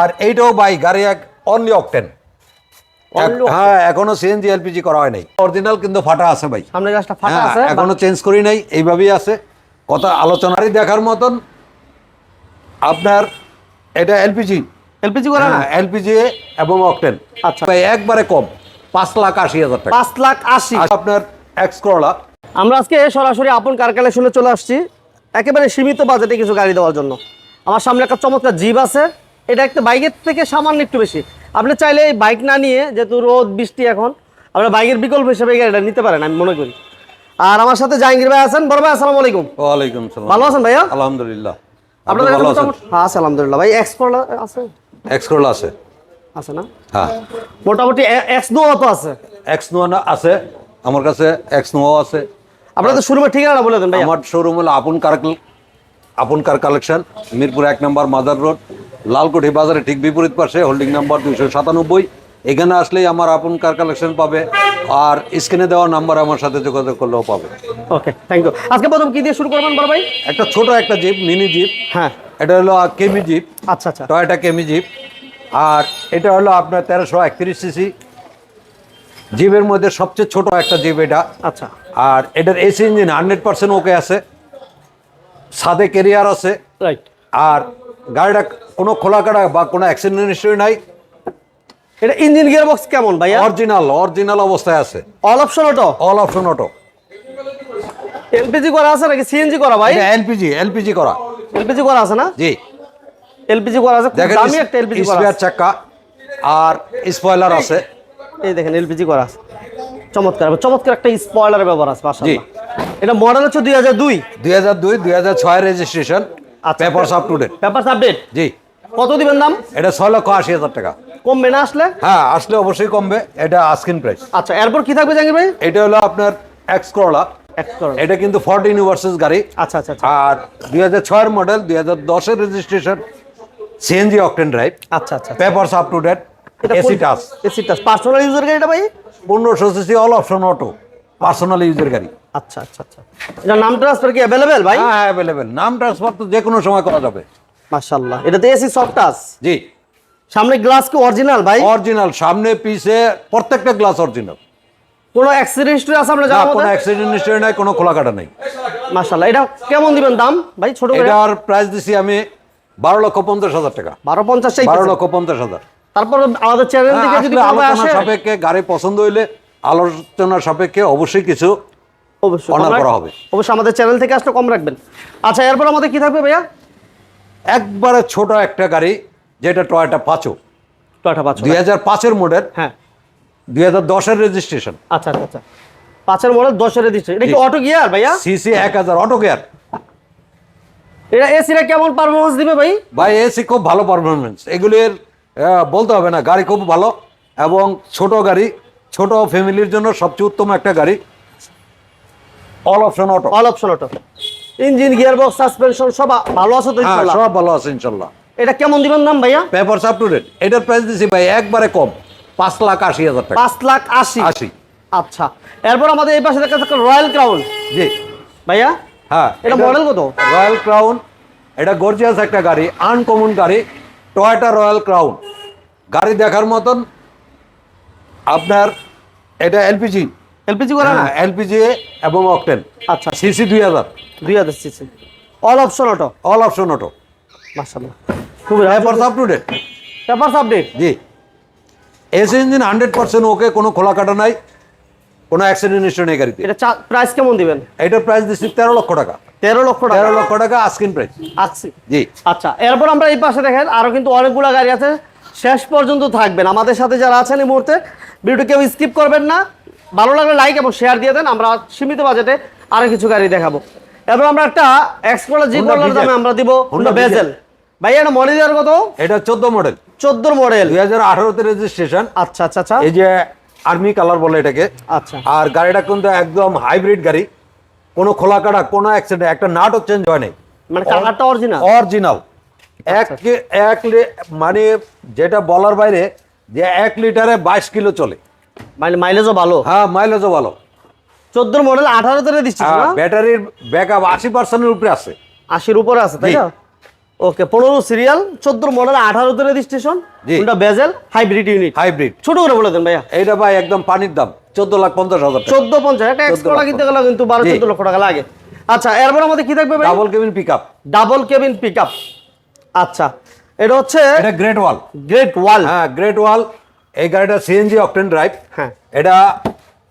আর এইটাও বাই গাড়ি এক অনলি অকটেন হ্যাঁ এখনও সিএনজি এলপিজি করা হয় নাই। অরিজিনাল কিন্তু ফাটা আছে ভাই। সামনে গাছটা ফাটা হ্যাঁ, আছে এখনও চেঞ্জ করি নাই এইভাবেই আছে। কথা আলোচনারই দেখার মতন। আপনার এটা এলপিজি এলপিজি করা না? এলপিজি এবং অকটেন আচ্ছা। ভাই একবারে কম পাঁচ লাখ আশি হাজার টাকা। পাঁচ লাখ আশি। আপনার এক্স করলা আমরা আজকে সরাসরি আপন কার কালেকশনে চলে আসছি। একেবারে সীমিত বাজেটে কিছু গাড়ি দেওয়ার জন্য। আমার সামনে একটা চমৎকার জিপ আছে। এটা একটা বাইকের থেকে সামান্য একটু বেশি। আপনি চাইলে এই বাইক না নিয়ে যেহেতু রোদ বৃষ্টি এখন আপনার বাইকের বিকল্প হিসেবে গাড়িটা নিতে পারেন আমি মনে করি। আর আমার সাথে জাহাঙ্গীর ভাই আছেন। বড় ভাই আসসালামু আলাইকুম। ওয়ালাইকুম সালাম। ভালো আছেন ভাইয়া? আলহামদুলিল্লাহ। আপনাদের ভালো আছেন? হ্যাঁ আছে আলহামদুলিল্লাহ। ভাই এক্স আছে? এক্স করলা আছে। আছে না? হ্যাঁ। মোটামুটি এক্স নো তো আছে। এক্স নোয়া আছে। আমার কাছে এক্স নোয়াও আছে। আপনাদের শোরুমের ঠিকানাটা বলে দেন ভাই আমার শোরুম হলো আপন কার আপন কার কালেকশন মিরপুর এক নম্বর মাদার রোড লালকুঠি বাজারে ঠিক বিপরীত পাশে হোল্ডিং নাম্বার দুইশো সাতানব্বই। এখানে আসলেই আমার আপন কার কালেকশন পাবে আর স্ক্রিনে দেওয়া নাম্বার আমার সাথে যোগাযোগ করলেও পাবে। ওকে থ্যাংক ইউ আজকে প্রথম কি দিয়ে শুরু করবেন বড় ভাই? একটা ছোট একটা জিপ মিনি জিপ। হ্যাঁ। এটা হলো কেমি জিপ। আচ্ছা আচ্ছা। Toyota কেমি zip. আর এটা হলো আপনার তেরোশো একত্রিশ সিসি জিপের মধ্যে সবচেয়ে ছোট একটা জিপ এটা। আচ্ছা। আর এটার AC engine hundred percent okay আছে। সাদে কেরিয়ার আছে। রাইট আর গাড়িটা কোনো খোলা কাটা বা কোনো অ্যাক্সিডেন্ট হিস্ট্রি নাই। এটা ইঞ্জিন গিয়ার বক্স কেমন ভাইয়া? অরিজিনাল অরিজিনাল অবস্থায় আছে। All option auto all option auto LPG করা আছে নাকি সিএনজি করা ভাই? এলপিজি এলপিজি করা। এলপিজি করা আছে না? জি। এলপিজি করা আছে দামি একটা এলপিজি করা স্পেয়ার চাক্কা আর স্পয়লার আছে। এই দেখেন এলপিজি করা আছে। চমৎকার চমৎকার একটা স্পয়লার ব্যবহার আছে মাশাআল্লাহ। এটা মডেল হচ্ছে 2002 দুই। হাজার দুই দুই হাজার ছয় registration. Papers up to date papers update জি। কত দিবেন দাম? এটা ছয় লক্ষ আশি হাজার টাকা। কমবে না আসলে? হ্যাঁ আসলে অবশ্যই কমবে। এটা আস্কিন প্রাইস আচ্ছা এরপর কি থাকবে জাহাঙ্গীর ভাই? এটা হলো আপনার এক্স করলা এটা কিন্তু ফোরটিন ইউনিভার্সেস গাড়ি। আচ্ছা আচ্ছা আচ্ছা। আর দুই হাজার ছয়ের মডেল দুই হাজার দশের রেজিস্ট্রেশন সিএনজি অকটেন ড্রাইভ আচ্ছা আচ্ছা papers up to date AC touch AC touch personal user গাড়িটা ভাই? পনেরোশো CC all option auto personal ইউজের গাড়ি। আচ্ছা আচ্ছা আচ্ছা। এটা নাম ট্রান্সফার কি অ্যাভেলেবেল ভাই? হ্যাঁ অ্যাভেলেবেল নাম ট্রান্সফার তো যে কোনো সময় করা যাবে। মাশাআল্লাহ। এটাতে এসি সফট টাচ জি। সামনে গ্লাস কি অরিজিনাল ভাই? অরিজিনাল সামনে পিছে প্রত্যেকটা গ্লাস অরিজিনাল কোনো অ্যাক্সিডেন্ট হিস্ট্রি আছে আমরা না কোনো অ্যাক্সিডেন্ট হিস্ট্রি নাই কোনো খোলা কাটা নাই। মাশাআল্লাহ। এটা কেমন দিবেন দাম ভাই ছোট করে? এটার প্রাইস দিছি আমি বারো লক্ষ পঞ্চাশ হাজার টাকা। বারো পঞ্চাশ বারো লক্ষ পঞ্চাশ হাজার। তারপর আমাদের চ্যানেল থেকে যদি হ্যাঁ, আলোচনা সাপেক্ষে গাড়ি পছন্দ হইলে আলোচনার সাপেক্ষে অবশ্যই কিছু অবশ্যই। করা হবে। অবশ্যই আমাদের চ্যানেল থেকে আসলে কম রাখবেন। আচ্ছা এরপর আমাদের কি থাকবে ভাইয়া? একবারে ছোট একটা গাড়ি যেটা টয়টা পাঁচো টয়টা পাঁচ দুই হাজার পাঁচের মডেল হ্যাঁ। দুই হাজার দশের রেজিস্ট্রেশন আচ্ছা আচ্ছা আচ্ছা। পাঁচের মডেল দশের এটা কি অটো গিয়ার ভাইয়া? সিসি এক হাজার অটো গিয়ার এটা কেমন পারফরমেন্স দিবে ভাই? ভাই এসি খুব ভালো পারফরমেন্স এগুলির বলতে হবে না গাড়ি খুব ভালো এবং ছোট গাড়ি ছোট ফ্যামিলির জন্য সবচেয়ে উত্তম একটা গাড়ি। All option auto all option auto engine gear box suspension সব ভালো আছে তো ইনশাআল্লাহ সব ভালো আছে ইনশাল্লাহ। এটা কেমন দিবেন দাম ভাইয়া? পেপার আপ টু ডেট এটার প্রাইস দিছি ভাই একবারে কম। পাঁচ লাখ আশি হাজার টাকা। পাঁচ লাখ আশি। আশি। আচ্ছা। এরপর আমাদের এই পাশে দেখা যাচ্ছে রয়্যাল ক্রাউন জি। ভাইয়া? হ্যাঁ। এটা মডেল কত? রয়্যাল ক্রাউন এটা গর্জিয়াস একটা গাড়ি আনকমন গাড়ি। টয়টা রয়্যাল ক্রাউন গাড়ি দেখার মতন আপনার এটা এলপিজি এলপিজি করা না হ্যাঁ এলপিজি এবং অকটেন। আচ্ছা সিসি দুই হাজার। দুই হাজার CC. All option auto all option auto মাশাআল্লাহ। খুবই paper up to date papers update G. AC engine hundred percent okay কোনো খোলা কাটা নাই কোনো অ্যাক্সিডেন্ট হিস্ট্রি নেই গাড়িতে। এটা প্রাইস কেমন দিবেন? এটার প্রাইস দিচ্ছি তেরো লক্ষ টাকা। তেরো লক্ষ টাকা? তেরো লক্ষ টাকা আস্কিন প্রাইস আচ্ছা। জি। আচ্ছা এরপর আমরা এই পাশে দেখেন আরও কিন্তু অনেকগুলো গাড়ি আছে। শেষ পর্যন্ত থাকবেন। আমাদের সাথে যারা আছেন এই মুহূর্তে ভিডিওটি কেউ স্কিপ করবেন না। ভালো লাগলে লাইক এবং শেয়ার দিয়ে দেন আমরা সীমিত বাজেটে আরও কিছু গাড়ি দেখাবো। এরপর আমরা একটা এক্সপ্লোরার জি কলার দামে আমরা দিব হুন্ডা বেজেল ভাই এটা মডেল ইয়ার কত? এটা চোদ্দ মডেল চোদ্দোর মডেল দুই হাজার আঠারোতে রেজিস্ট্রেশন আচ্ছা আচ্ছা আচ্ছা। এই যে আর্মি কালার বলে এটাকে। আচ্ছা। আর গাড়িটা কিন্তু একদম হাইব্রিড গাড়ি। কোনো খোলা কাটা কোনো অ্যাক্সিডেন্ট একটা নাটও চেঞ্জ হয় নাই। মানে কালারটা অরিজিনাল অরিজিনাল এক এক মানে যেটা বলার বাইরে যে এক লিটারে বাইশ কিলো চলে। মানে মাইলেজও ভালো। হ্যাঁ মাইলেজও ভালো। চোদ্দোর মডেল আঠারো আঠারোতে দিচ্ছি ব্যাটারির ব্যাকআপ আশি পার্সেন্টের উপরে আছে। আশির উপরে আছে তাই না? ওকে পনেরো সিরিয়াল চোদ্দ মডেল আঠারোতে রেজিস্ট্রেশন জি। ওটা বেজেল হাইব্রিড ইউনিট হাইব্রিড ছোট করে বলে দেন ভাইয়া। এইটা ভাই একদম পানির দাম চোদ্দ লাখ পঞ্চাশ হাজার চোদ্দ পঞ্চাশ একটা এক্সট্রা কিনতে গেলে কিন্তু বারো চোদ্দ লক্ষ টাকা লাগে। আচ্ছা এরপর আমাদের কি থাকবে double cabin pick up double cabin pick up আচ্ছা এটা হচ্ছে এটা গ্রেট ওয়াল গ্রেট ওয়াল হ্যাঁ গ্রেট ওয়াল এই গাড়িটা সিএনজি অকটেন ড্রাইভ হ্যাঁ। এটা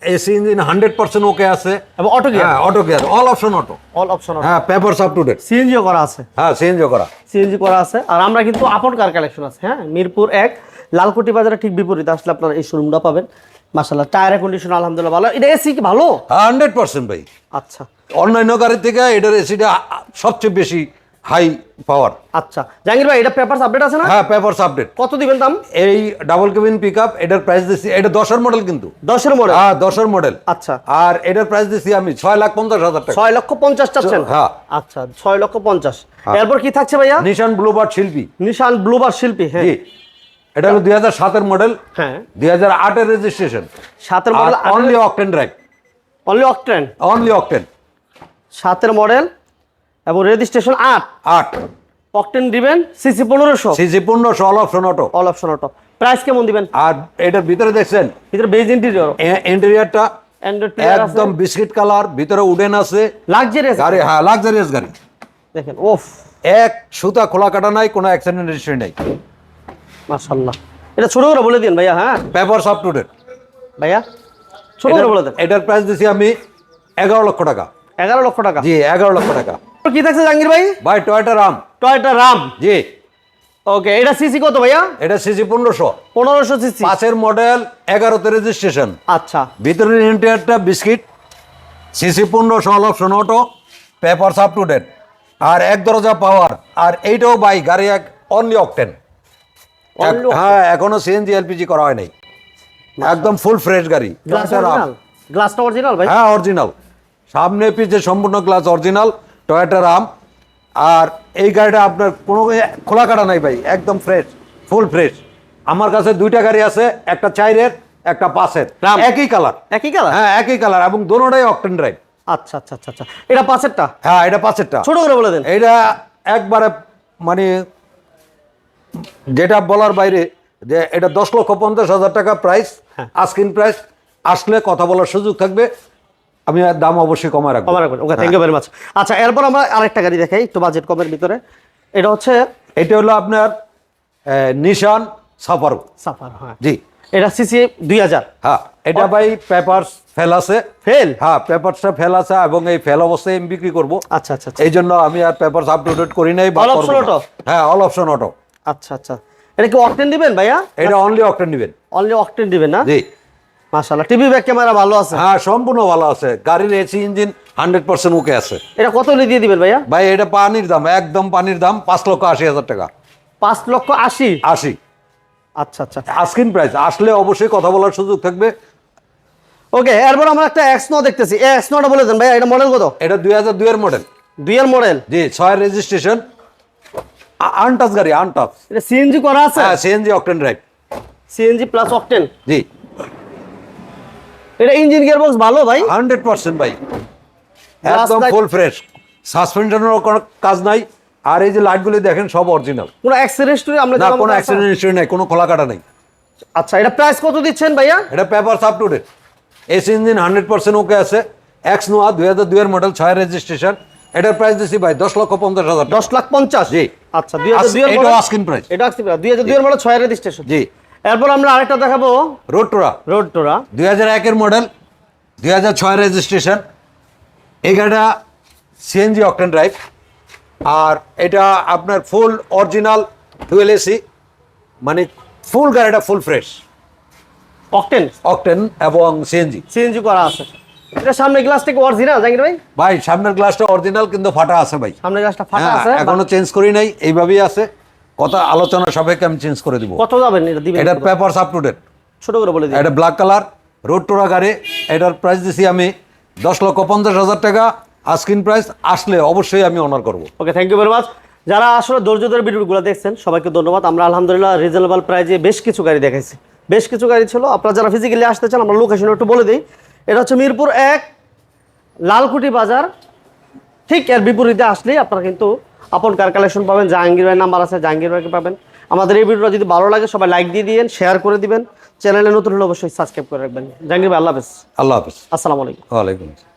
AC engine hundred percent okay আছে। এবং অটো গিয়ার হ্যাঁ auto gear all option auto all option হ্যাঁ পেপার আপ টু ডেট সিএনজিও করা আছে। হ্যাঁ সিএনজি করা। সিএনজি করা আছে। আর আমরা কিন্তু আপন কার কালেকশন আছে হ্যাঁ? মিরপুর এক লালকুটি বাজারে ঠিক বিপরীতে। আসলে আপনারা এই শোরুমটা পাবেন। মাসাল্লাহ টায়ারের কন্ডিশন আলহামদুলিল্লাহ ভালো। এটা এসি কি ভালো? হান্ড্রেড পার্সেন্ট ভাই। আচ্ছা। অন্যান্য গাড়ির থেকে এটার এসিটা সবচেয়ে বেশি হাই পাওয়ার। আচ্ছা জাহাঙ্গীর ভাই এটা পেপারস আপডেট আছে না? হ্যাঁ পেপারস আপডেট কত দিবেন দাম? এই ডাবল কেবিন পিক আপ এটার প্রাইস দিচ্ছি এটা দশের মডেল কিন্তু। দশের মডেল হ্যাঁ দশের মডেল আচ্ছা। আর এটার প্রাইস দিচ্ছি আমি ছয় লাখ পঞ্চাশ হাজার টাকা। ছয় লক্ষ পঞ্চাশ চাচ্ছেন? হ্যাঁ। আচ্ছা ছয় লক্ষ পঞ্চাশ। এরপর কি থাকছে ভাইয়া? নিশান ব্লুবার্ড শিল্পী। নিশান ব্লুবার শিল্পী হ্যাঁ। এটা হলো দুই হাজার সাতের মডেল হ্যাঁ। দুই হাজার আটের রেজিস্ট্রেশন সাতের আর model only octane drive only octane only octane সাতের মডেল এবং রেজিস্ট্রেশন আট। আট। অকটেন দিবেন সিসি পনেরোশো। সিসি পনেরোশো all option auto all option auto price কেমন দিবেন? আর এটার ভিতরে দেখছেন? ভিতরে বেজ ইন্টেরিয়র ইন্টেরিয়ারটা একদম বিস্কিট কালার ভিতরে উডেন আছে। লাক্সারিয়াস গাড়ি হ্যাঁ লাক্সারিয়াস গাড়ি। দেখেন ওফ এক সুতা খোলা কাটা নাই কোনো অ্যাক্সিডেন্ট হিস্ট্রি নাই। মাশাআল্লাহ। এটা ছোট করে বলে দিন ভাইয়া হ্যাঁ? পেপারস আপ টু ডেট ভাইয়া ছোট করে বলে দেন। এটার প্রাইস দিছি আমি এগারো লক্ষ টাকা। এগারো লক্ষ টাকা। জি এগারো লক্ষ টাকা। কি থাকছে জাহাঙ্গীর ভাই? ভাই টয়টা রাম। Toyota Raum? জি। ওকে এটা সিসি কত ভাইয়া? এটা সিসি পনেরোশো। পনেরোশো সিসি। পাঁচের মডেল এগারোতে রেজিস্ট্রেশন আচ্ছা। ভিতরের ইন্টেরিয়ারটা বিস্কিট সিসি পনেরোশো option auto papers up to date আর এক দরজা পাওয়ার আর এইটাও বাই গাড়ি এক অনলি অকটেন হ্যাঁ এখনও সিএনজি এলপিজি করা হয় নাই একদম ফুল ফ্রেশ গাড়ি। গ্লাসটা অরিজিনাল ভাই? হ্যাঁ অরিজিনাল সামনে পিছে সম্পূর্ণ গ্লাস অরিজিনাল টয়োটা রাম আর এই গাড়িটা আপনার কোনো খোলা কাটা নাই ভাই একদম ফ্রেশ ফুল ফ্রেশ আমার কাছে দুইটা গাড়ি আছে একটা চাইরের একটা পাশের একই কালার একই কালার হ্যাঁ একই কালার এবং দোনোটাই অকটেন ড্রাইভ আচ্ছা আচ্ছা আচ্ছা আচ্ছা। এটা পাশেরটা হ্যাঁ এটা পাশেরটা ছোট করে বলে দেন। এটা একবারে মানে যেটা বলার বাইরে যে এটা দশ লক্ষ পঞ্চাশ হাজার টাকা প্রাইস। আস্কিন প্রাইস আসলে কথা বলার সুযোগ থাকবে। আমি দাম অবশ্যই কমায় রাখব। কমা রাখবেন। Okay thank you very much আচ্ছা এরপর আমরা আরেকটা গাড়ি দেখাই একটু বাজেট কমের ভিতরে। এটা হচ্ছে এটা হলো আপনার নিশান সাফারো সাফার হ্যাঁ। জি। এটা সিসি দুই হাজার। হ্যাঁ এটা ভাই পেপারস ফেল আছে। ফেল? হ্যাঁ পেপারসটা ফেল আছে এবং এই ফেল অবস্থায় আমি বিক্রি করব। আচ্ছা আচ্ছা আচ্ছা। এই জন্য আমি আর পেপারস আপডেট করি নাই বা All করব option না। auto? হ্যাঁ অল অপশন অটো আচ্ছা আচ্ছা। এটা কি অকটেন দিবেন ভাইয়া? এটা অনলি অকটেন দিবেন। অনলি অকটেন দিবেন না? জি। মাশাআল্লাহ। টিভি ব্যাক ক্যামেরা ভালো আছে? হ্যাঁ সম্পূর্ণ ভালো আছে। গাড়ির AC engine hundred percent okay আছে। এটা কত হলে দিয়ে দিবেন ভাইয়া? ভাই এটা পানির দাম একদম পানির দাম পাঁচ লক্ষ আশি হাজার টাকা। পাঁচ লক্ষ আশি? আশি। আচ্ছা আচ্ছা আস্কিন প্রাইস আসলে অবশ্যই কথা বলার সুযোগ থাকবে। ওকে এরপর আমরা একটা এক্স নো দেখতেছি। এই এক্স নোটা বলে দেন ভাইয়া এটা মডেল কত? এটা দুই হাজার দুইয়ের মডেল দুইয়ের মডেল জি ছয় রেজিস্ট্রেশন আনটাচ গাড়ি আনটাচ এটা সিএনজি করা আছে? হ্যাঁ CNG octane drive CNG plus octane জি। এটা ইঞ্জিন গিয়ার বক্স ভালো ভাই? হান্ড্রেড পার্সেন্ট ভাই। একদম ফুল ফ্রেশ সাসপেনশনের কোনো কাজ নাই। আর এই যে লাইটগুলি দেখেন সব অরিজিনাল কোনো অ্যাক্সিডেন্ট স্টোরি আমরা না কোনো অ্যাক্সিডেন্ট হিস্ট্রি নাই কোনো খোলা কাটা নেই। আচ্ছা এটা প্রাইস কত দিচ্ছেন ভাইয়া? এটা paper up to date AC engine hundred percent okay X. X নোয়া দুই হাজার দুইয়ের মডেল ছয় রেজিস্ট্রেশন এটার প্রাইস দিচ্ছি ভাই দশ লক্ষ পঞ্চাশ হাজার। দশ লাখ পঞ্চাশ? জি। আচ্ছা দুই হাজার আস- দুইয়ের এটাও model- asking price। এটা আসতে দুই হাজার দুইয়ের মডেল ছয় রেজিস্ট্রেশন জি। এরপর আমরা আরেকটা দেখাবো রোড টোরা। রোড টোরা। দুই হাজার একের মডেল দুই হাজার ছয় রেজিস্ট্রেশন এই গাড়িটা সিএনজি অকটেন ড্রাইভ আর এটা আপনার ফুল অরিজিনাল ডুয়েল এসি মানে ফুল গাড়িটা ফুল ফ্রেশ অকটেন অকটেন এবং সিএনজি সিএনজি করা আছে। এটা সামনে গ্লাস থেকে অরিজিনাল জাহাঙ্গীর ভাই? ভাই সামনের গ্লাসটা অরিজিনাল কিন্তু ফাটা আছে ভাই। সামনে গ্লাসটা ফাটা হ্যাঁ আছে এখনও চেঞ্জ করি নাই এইভাবেই আছে। কথা আলোচনা সবাইকে আমি চেঞ্জ করে দিব। কত যাবেন? এটা দিবেন এটার পেপারস আপ টু ডেট ছোট করে বলে দিন। এটা ব্ল্যাক কালার রোড টোরা গাড়ি এটার প্রাইস দিছি আমি দশ লক্ষ পঞ্চাশ হাজার টাকা। আস্কিন প্রাইস আসলে অবশ্যই আমি অনার করব। Okay thank you very much যারা আসলে ধৈর্য ধরে ভিডিওগুলো দেখছেন সবাইকে ধন্যবাদ। আমরা আলহামদুলিল্লাহ রিজনেবল প্রাইজে বেশ কিছু গাড়ি দেখাইছি। বেশ কিছু গাড়ি ছিল। আপনারা যারা ফিজিক্যালি আসতে চান আমরা লোকেশন একটু বলে দিই। এটা হচ্ছে মিরপুর এক লালকুটি বাজার। ঠিক এর বিপরীতে আসলেই আপনারা কিন্তু আপন কার কালেকশন পাবেন? জাহাঙ্গীর ভাইয়ের নাম্বার আছে জাহাঙ্গীর ভাইকে পাবেন। আমাদের এই ভিডিওটা যদি ভালো লাগে সবাই লাইক দিয়ে দিবেন শেয়ার করে দিবেন। চ্যানেলে নতুন হলে অবশ্যই সাবস্ক্রাইব করে রাখবেন। জাহাঙ্গীর ভাই আল্লাহ হাফেজ। আল্লাহ হাফেজ। আসসালামু আলাইকুম। ওয়ালাইকুম আসসালাম।